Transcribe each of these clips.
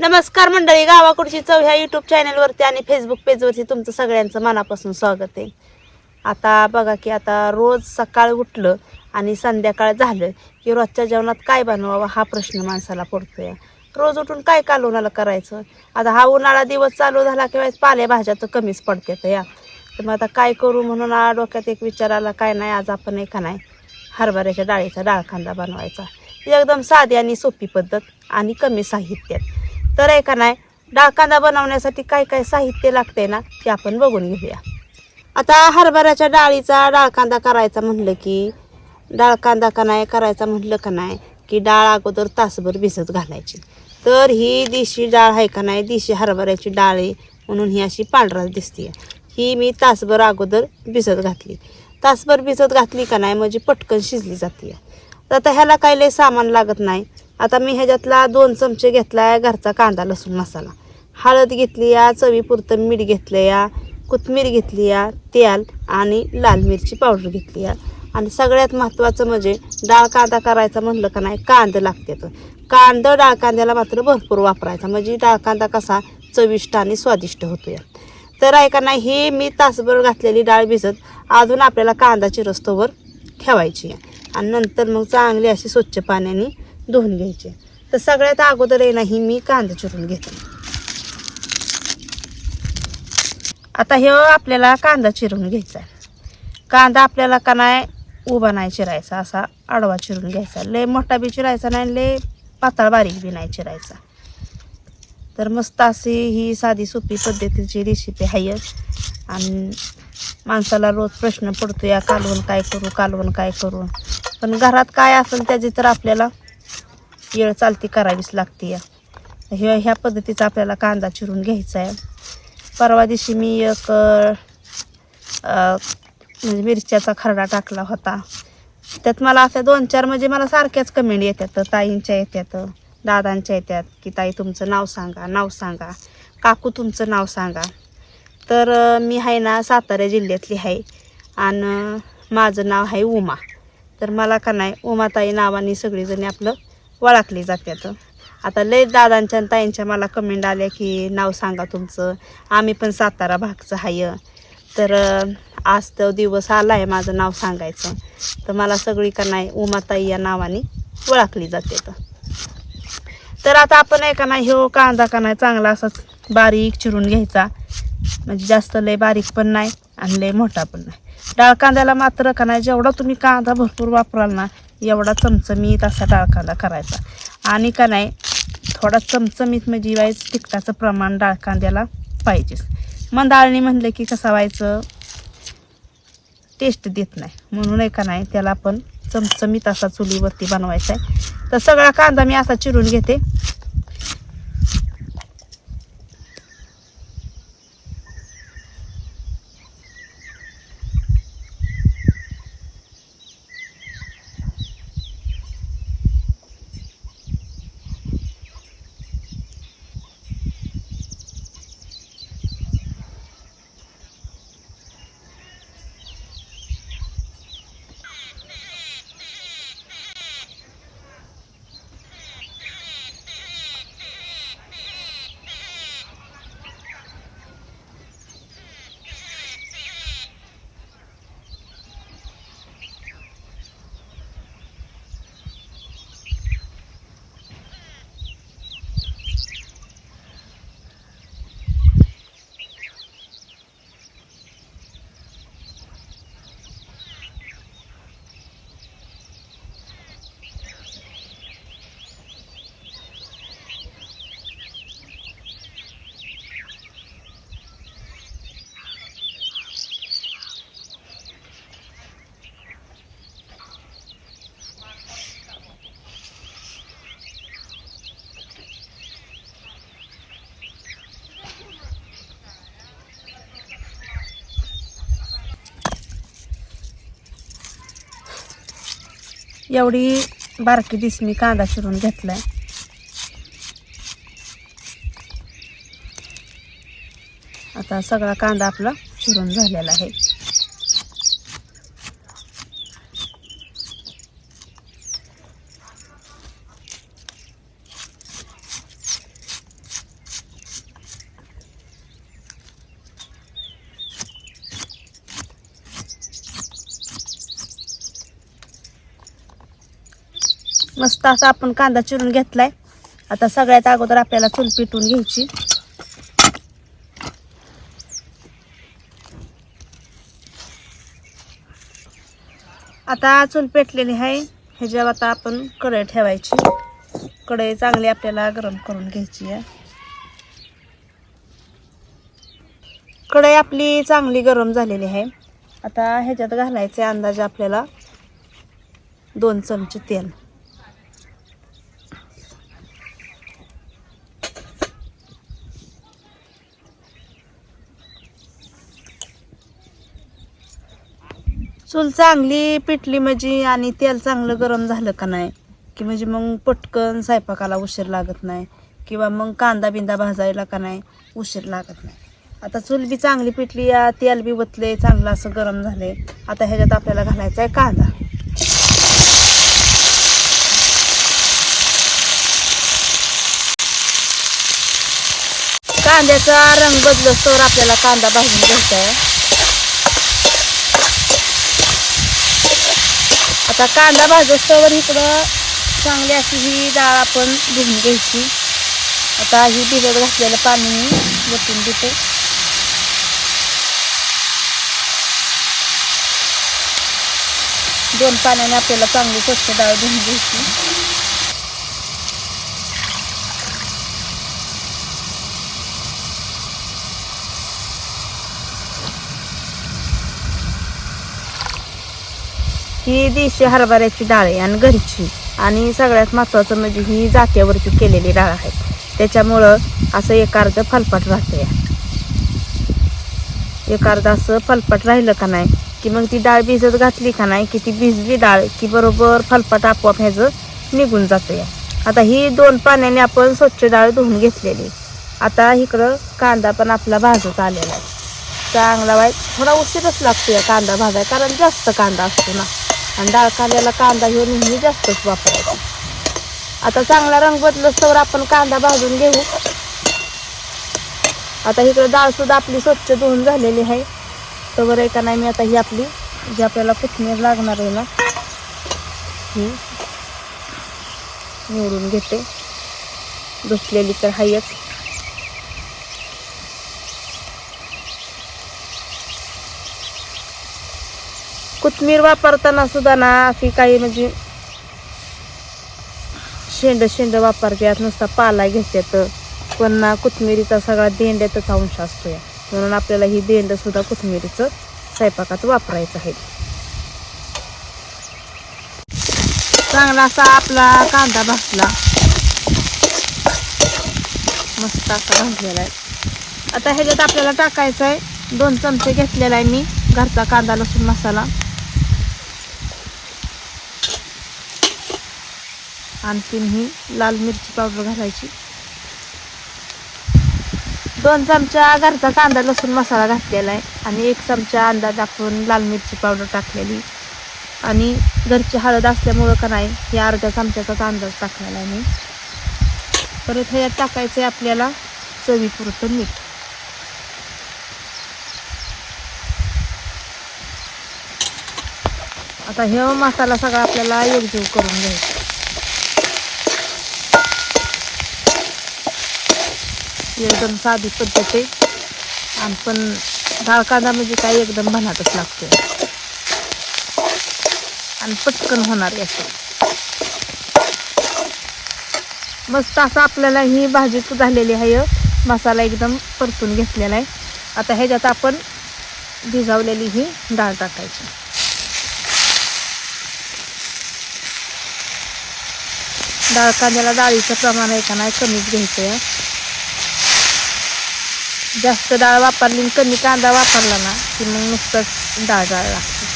नमस्कार मंडळी गावाकडची चव ह्या युट्यूब चॅनलवरती आणि फेसबुक पेजवरती तुमचं सगळ्यांचं मनापासून स्वागत आहे. आता बघा की आता रोज सकाळ उठलं आणि संध्याकाळ झालं की रोजच्या जेवणात काय बनवावं हा प्रश्न माणसाला पडतोय. रोज उठून काय कालवणाला करायचं? आता हा उन्हाळा दिवस चालू झाला किंवा पालेभाज्या तर कमीच पडतात या. तर मग आता काय करू म्हणून डोक्यात एक विचार आला काय नाही आज आपण एक नाही हरभऱ्याच्या डाळीचा डाळ कांदा बनवायचा. एकदम साधी आणि सोपी पद्धत आणि कमी साहित्यात. तर आहे का नाही? डाळ कांदा बनवण्यासाठी काय काय साहित्य लागते ना ते आपण बघून घेऊया. आता हरभऱ्याच्या डाळीचा डाळ कांदा करायचा म्हणलं की डाळ कांदा का नाही करायचा म्हटलं का नाही की डाळ अगोदर तासभर भिजत घालायची. तर ही देशी डाळ आहे का नाही देशी हरभऱ्याची डाळ आहे म्हणून ही अशी पांढराच दिसते ही मी तासभर अगोदर भिजत घातली. तासभर भिजत घातली का नाही म्हणजे पटकन शिजली जाते तर आता ह्याला काही लय सामान लागत नाही आता मी ह्याच्यातला दोन चमचे घेतला आहे घरचा कांदा लसूण मसाला. हळद घेतली या चवीपुरतं मीठ घेतलं या कोथमीर घेतली या तेल आणि लाल मिरची पावडर घेतली या. आणि सगळ्यात महत्त्वाचं म्हणजे डाळ कांदा करायचा म्हणलं का नाही कांदे लागते तर कांदा डाळ कांद्याला मात्र भरपूर वापरायचा म्हणजे डाळ कांदा कसा चविष्ट आणि स्वादिष्ट होतो या तर ऐका नाही हे मी तासभर घातलेली डाळ भिजत अजून आपल्याला कांदा रस्तोवर ठेवायची आहे. आणि नंतर मग चांगली अशी स्वच्छ पाण्याने धुवून घ्यायचे. तर सगळ्यात अगोदर आहे नाही मी कांदा चिरून घेते. आता हे आपल्याला कांदा चिरून घ्यायचा आहे. कांदा आपल्याला का नाही उभा नाही चिरायचा असा आडवा चिरून घ्यायचा लय मोठा बी चिरायचा नाही लय पातळ बारीक बी नाही चिरायचा. तर मस्त अशी ही साधी सोपी पद्धतीची रेसिपी आहे. आणि माणसाला रोज प्रश्न पडतो या कालवण काय करू कालवण काय करू? पण घरात काय असेल त्याची तर आपल्याला येळ चालती करावीच लागते या. ह्या ह्या पद्धतीचा आपल्याला कांदा चिरून घ्यायचा आहे. परवा दिवशी मी एक म्हणजे मिरच्याचा खरडा टाकला होता. त्यात मला अशा दोन चार म्हणजे मला सारख्याच कमेंट येतात ताईंच्या येतात दादांच्या येतात की ताई तुमचं नाव सांगा नाव सांगा. काकू तुमचं नाव सांगा. तर मी आहे ना सातारा जिल्ह्यातली आहे आणि माझं नाव आहे उमा. तर मला का नाही उमाताई नावाने सगळीजणी आपलं ओळखली जातात आता लय दादांच्या आणि ताईंच्या मला कमेंट आल्या की नाव सांगा तुमचं. आम्ही पण सातारा भागचं आहे तर आज तो दिवस आला आहे माझं नाव सांगायचं. तर मला सगळी का नाही उमाताई या नावाने ओळखली जाते तर. तर आता आपण आहे का नाही हो कांदा का नाही चांगला असाच बारीक चिरून घ्यायचा. म्हणजे जास्त लय बारीक पण नाही आणि लय मोठा पण नाही. डाळ कांद्याला मात्र का नाही जेवढा तुम्ही कांदा भरपूर वापराल ना एवढा चमचमीत असा डाळ कांदा करायचा. आणि का नाही थोडा चमचमीत म्हणजे व्हायचं तिखटाचं प्रमाण डाळ कांद्याला पाहिजेच मंदाळणी म्हणलं की कसं व्हायचं? टेस्ट देत नाही. म्हणून आहे का नाही त्याला आपण चमचमीत असा चुलीवरती बनवायचा आहे तर सगळा कांदा मी असा चिरून घेते. एवढी बारकी दिस मी कांदा चिरून घेतलाय. आता सगळा कांदा आपला चिरून झालेला आहे. तास आपण कांदा चिरून घेतलाय. आता सगळ्यात अगोदर आपल्याला चूल पिटून घ्यायची. आता चूल पेटलेली आहे. ह्याच्यावर आता आपण कढई ठेवायची कढई चांगली आपल्याला गरम करून घ्यायची आहे. कढई आपली चांगली गरम झालेली आहे. आता ह्याच्यात घालायचे अंदाजे आपल्याला दोन चमचे तेल. चूल चांगली पिटली म्हणजे आणि तेल चांगलं गरम झालं का नाही? की म्हणजे मग पटकन स्वयंपाकाला उशीर लागत नाही? किंवा मग कांदा बिंदा भाजायला का नाही? उशीर लागत नाही. आता चूल बी चांगली पिटली या तेल बी वतले चांगलं असं गरम झाले. आता ह्याच्यात आपल्याला घालायचा आहे कांदा. कांद्याचा रंग बदलस्तोवर आपल्याला कांदा भाजून घ्यायचा आहे. आता कांदा भाजस्तोवर इकडं चांगली अशी ही डाळ आपण धुवून घ्यायची. आता ही भिजत घातलेलं पाणी मी वतून देते. दोन पाण्याने आपल्याला चांगली स्वच्छ डाळ धुवून घ्यायची. ही देशी हरभऱ्याची डाळ आहे आणि घरची. आणि सगळ्यात महत्त्वाचं म्हणजे ही जात्यावरती केलेली डाळ आहे. त्याच्यामुळं असं एक अर्ध फलपट राहते. एक अर्ध असं फलपट राहिलं का नाही की मग ती डाळ भिजत घातली का नाही की ती भिजली डाळ की बरोबर फलपट आपोआप ह्याचं निघून जातं या आता ही दोन पाण्याने आपण स्वच्छ डाळ धुवून घेतलेली. आता इकडं कांदा पण आपला भाजत आलेला आहे. चांगला वाईट थोडा उशीरच लागतो या कांदा भाजाय कारण जास्त कांदा असतो ना. आणि डाळ कांद्याला कांदा हे नेहमी जास्तच वापरायचा. आता चांगला रंग बदलस तर आपण कांदा भाजून घेऊ. आता इकडे डाळ सुद्धा आपली स्वच्छ धुवून झालेली आहे. तर आहे का नाही मी आता ही आपली जी आपल्याला कोथिंबीर लागणार आहे ना ही निवडून घेते. दुसलेली तर हायच. कोथमीर वापरताना सुद्धा ना अशी काही म्हणजे शेंड शेंड वापरतात नुसता पाला घेतात. पण ना कोथमिरीचा सगळा देंड्यातच अंश असतो या म्हणून आपल्याला ही देंड सुद्धा कोथमिरीचं स्वयंपाकात वापरायचं आहे. चांगला असा आपला कांदा भाजला. मस्त असा भाजलेला आहे. आता ह्याच्यात आपल्याला टाकायचं आहे दोन चमचे घेतलेला आहे मी घरचा कांदा लसूण मसाला. आणखीन ही लाल मिरची पावडर घालायची. दोन चमचा घरचा कांदा लसूण मसाला घातलेला आहे आणि एक चमचा अंदाज टाकून लाल मिरची पावडर टाकलेली. आणि घरची हळद असल्यामुळं का नाही या अर्ध्या चमच्याचाच अंदाज टाकलेला आहे मी. परत ह्यात टाकायचं आहे आपल्याला चवीपुरतं मीठ. आता हे मसाला सगळा आपल्याला एकजीव करून घ्यायचा. एकदम साधी पद्धत आहे. आणि पण डाळ कांदा म्हणजे काय एकदम बनातच लागते आणि पटकन होणार याचं मस्त असं आपल्याला ही भाजी झालेली आहे. मसाला एकदम परतून घेतलेला आहे. आता ह्याच्यात आपण भिजवलेली ही डाळ टाकायची. डाळ कांद्याला डाळीचं प्रमाण आहे का नाही कमीच घ्यायचं आहे जास्त डाळ वापरली आणि कमी कांदा वापरला ना की मग नुसतंच डाळ डाळ लागते.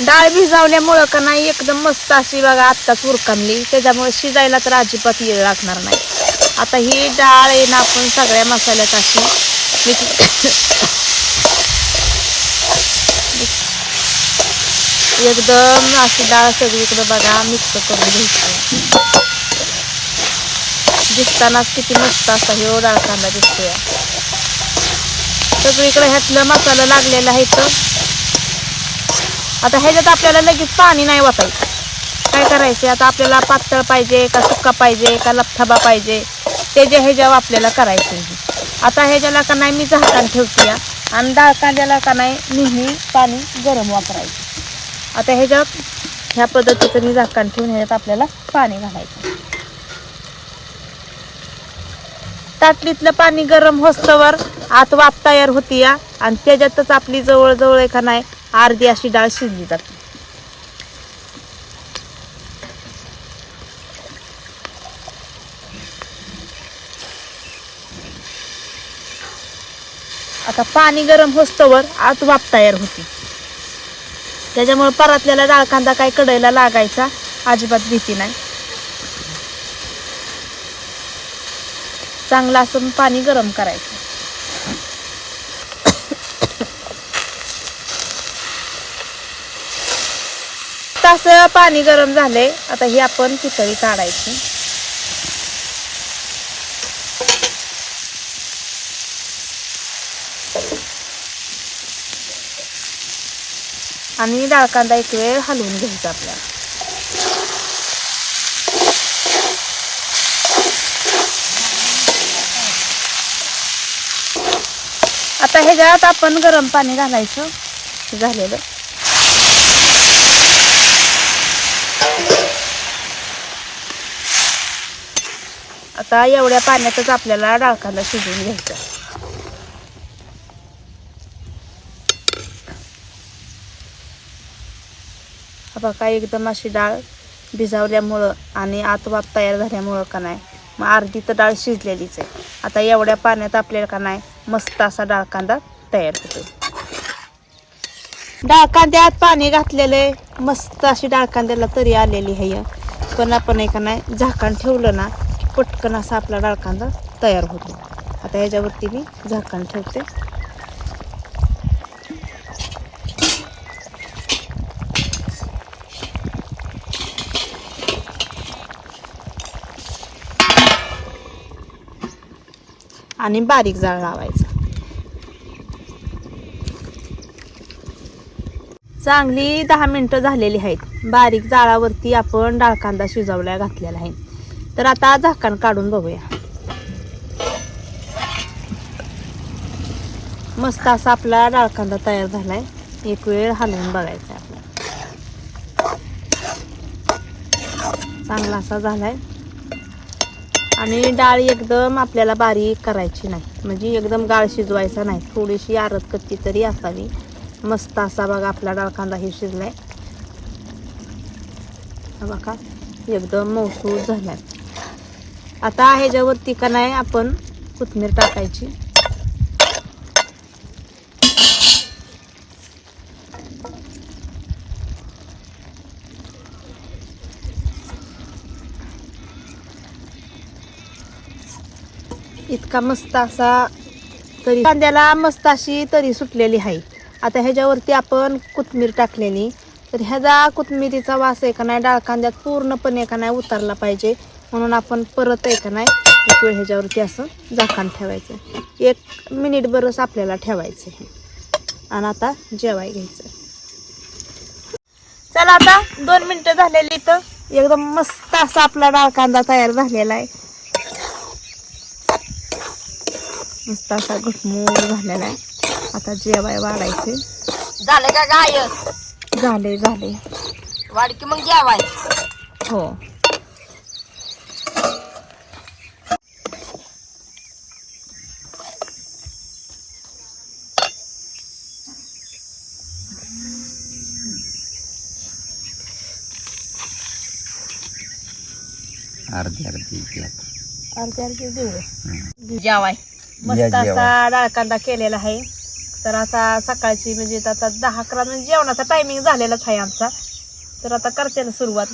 डाळ भिजावल्यामुळं का नाही एकदम मस्त अशी बघा आत्ताच उरकमली. त्याच्यामुळे शिजायला तर अजिबात येळ लागणार नाही. आता ही डाळ आहे ना आपण सगळ्या मसाल्यात अशी एकदम अशी डाळ सगळीकडे बघा मिक्स करून घ्यायची. दिसतानाच किती मस्त असा हे डाळ कांदा दिसतोय. सगळीकडे ह्यातलं मसाला लागलेला आहे तर आता ह्याच्यात आपल्याला लगेच पाणी नाही वाटायचं काय करायचे? आता आपल्याला पातळ पाहिजे का सुक्का पाहिजे का लपथाबा पाहिजे? ते जे ह्याच्यावर आपल्याला करायचं आहे. आता ह्याच्याला का नाही मी झाकण ठेवते या. आणि डाळ कांद्याला का नाही नेहमी पाणी गरम वापरायचं. आता ह्याच्यात ह्या पद्धतीचं मी झाकण ठेवून ह्याच्यात आपल्याला पाणी घालायचं. ताटलीतलं पाणी गरम होस्तवर आत वाफ तयार होती या. आणि त्याच्यातच आपली जवळजवळ एका नाही अर्धी अशी डाळ शिजली जाते. आता पाणी गरम होस्तवर आत वाफ तयार होती. त्याच्यामुळे परातल्याला डाळ कांदा काय कडायला लागायचा अजिबात भीती नाही. चांगलं असं पाणी गरम करायचं. तास पाणी गरम झालंय आता ही आपण पितळी काढायची. आणि डाळ कांदा एक वेळ हलवून घ्यायचा आपल्याला. आता ह्याच्यात आपण गरम पाणी घालायचं. झालेलं. आता एवढ्या पाण्यातच आपल्याला डाळ शिजून शिजवून घ्यायचा. बघा एकदम अशी डाळ भिजावल्यामुळं आणि आत वाफ तयार झाल्यामुळं का नाही. मग अर्धी तर डाळ शिजलेलीच आहे. आता एवढ्या पाण्यात आपल्याला का नाही मस्त असा डाळ कांदा तयार होतो. डाळ कांद्यात पाणी घातलेले मस्त अशी डाळ कांद्याला तरी आलेली आहे. पण आपण आहे का नाही झाकण ठेवलं ना पटकन असा आपला डाळ कांदा तयार होतो. आता ह्याच्यावरती मी झाकण ठेवते. आणि बारीक जाळ लावायचं. चांगली दहा मिनटं झालेली आहेत. बारीक जाळावरती आपण डाळ कांदा शिजवल्या घातलेला आहे. तर आता झाकण काढून बघूया. मस्त असा आपला डाळ कांदा तयार झालाय. एक वेळ हलवून बघायचा आपला चांगला असा झालाय. आणि डाळ एकदम आपल्याला बारीक करायची नाही. म्हणजे एकदम गाळ शिजवायचा नाही. थोडीशी आरत कच्ची तरी असावी. मस्त असा बघा आपला डाळ कांदा हे शिजलाय. बघा एकदम मौसूर झालाय. आता ह्याच्यावरती का नाही आपण कोथमीर टाकायची. इतका मस्त असा तरी कांद्याला मस्त अशी तरी सुटलेली आहे. आता ह्याच्यावरती आपण कोथमीर टाकलेली. तर ह्याचा कोथमिरीचा वास आहे का नाही डाळ कांद्यात पूर्णपणे का नाही उतरला पाहिजे. म्हणून आपण परत आहे का नाही एक वेळ ह्याच्यावरती असं झाकण ठेवायचं. एक मिनिट बरंच आपल्याला ठेवायचं आहे. आणि आता जेवाय घ्यायचं. चला आता दोन मिनिटं झालेली तर एकदम मस्त असा आपला डाळ कांदा तयार झालेला आहे. मस्त असा घटमूळ झालेला आहे. आता जेवाय वाढायचे झालं का गाय? झाले झाले. वाढ की मग जेवाय. हो. अर्धी अर्धी. अर्धे अर्धे देऊ. जेवाय. मस्त असा. डाळ कांदा केलेला आहे. तर आता सकाळची म्हणजे आता दहा अकरा म्हणजे जेवणाचा टायमिंग झालेलाच आहे आमचा. तर आता करते ना सुरुवात.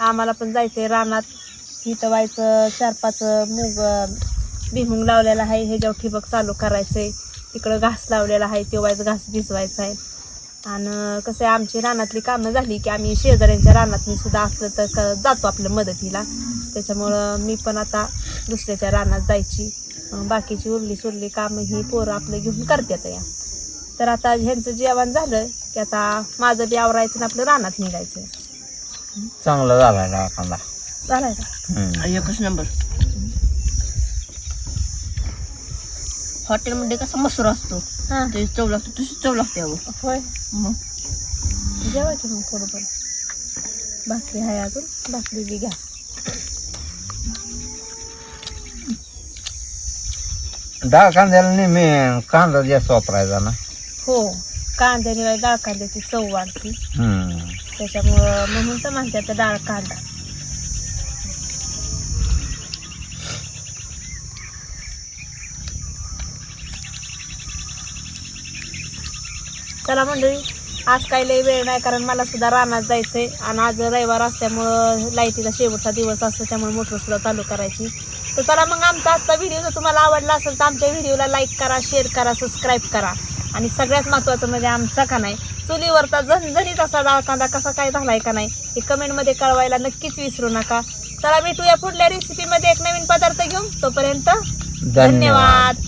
आम्हाला पण जायचंय रानात. इथं व्हायचं चार पाच मूग भिमुंग लावलेला आहे. ह्याच्यावर ठिबक चालू करायचंय. तिकडं घास लावलेला आहे. तो व्हायचं घास भिजवायचा आहे. आणि कसं आहे आमची रानातली कामं झाली की आम्ही शेजाऱ्यांच्या रानात सुद्धा असलं तर क- जातो आपल्या मदतीला. त्याच्यामुळं मी पण आता दुसऱ्याच्या रानात जायची. बाकीची उरली सुरली कामं ही पोरं आपलं घेऊन करतात या. तर आता ह्यांचं जेवण झालं की आता माझं बी आवरायचं आणि आपलं रानात निघायचं. चांगला झाला डाळ कांदा झालाय का. एकच नंबर. हॉटेलमध्ये कसा मसूर असतो. हां. ते चव लागतो तशी चव लागते अगं. होय. मग? जेवायचं मग थोडं पण भाकरी आहे अजून. भाकरी बी घ्या. डाळ कांद्याला नेहमी कांदा जास्त वापरायचा ना. हो कांद्याने डाळ कांद्याची चव वाढते. हम्म. त्याच्यामुळं म्हणून तर म्हणतात डाळ कांदा. चला मंडळी आज काही लई वेळ नाही कारण मला सुद्धा रानात जायचंय. आणि आज रविवार असल्यामुळं लाईटीचा शेवटचा दिवस असतो त्यामुळे मोटर सुद्धा चालू करायची. तर चला मग आमचा आजचा व्हिडिओ जर तुम्हाला आवडला असेल तर आमच्या व्हिडिओला लाईक करा शेअर करा सबस्क्राईब करा. आणि सगळ्यात महत्त्वाचं म्हणजे आमचा का नाही चुलीवरचा झणझणीत असा डाळ कांदा कसा काय झालाय का नाही हे कमेंटमध्ये कळवायला नक्कीच विसरू नका. चला भेटूया पुढल्या रेसिपीमध्ये एक नवीन पदार्थ घेऊन. तोपर्यंत धन्यवाद.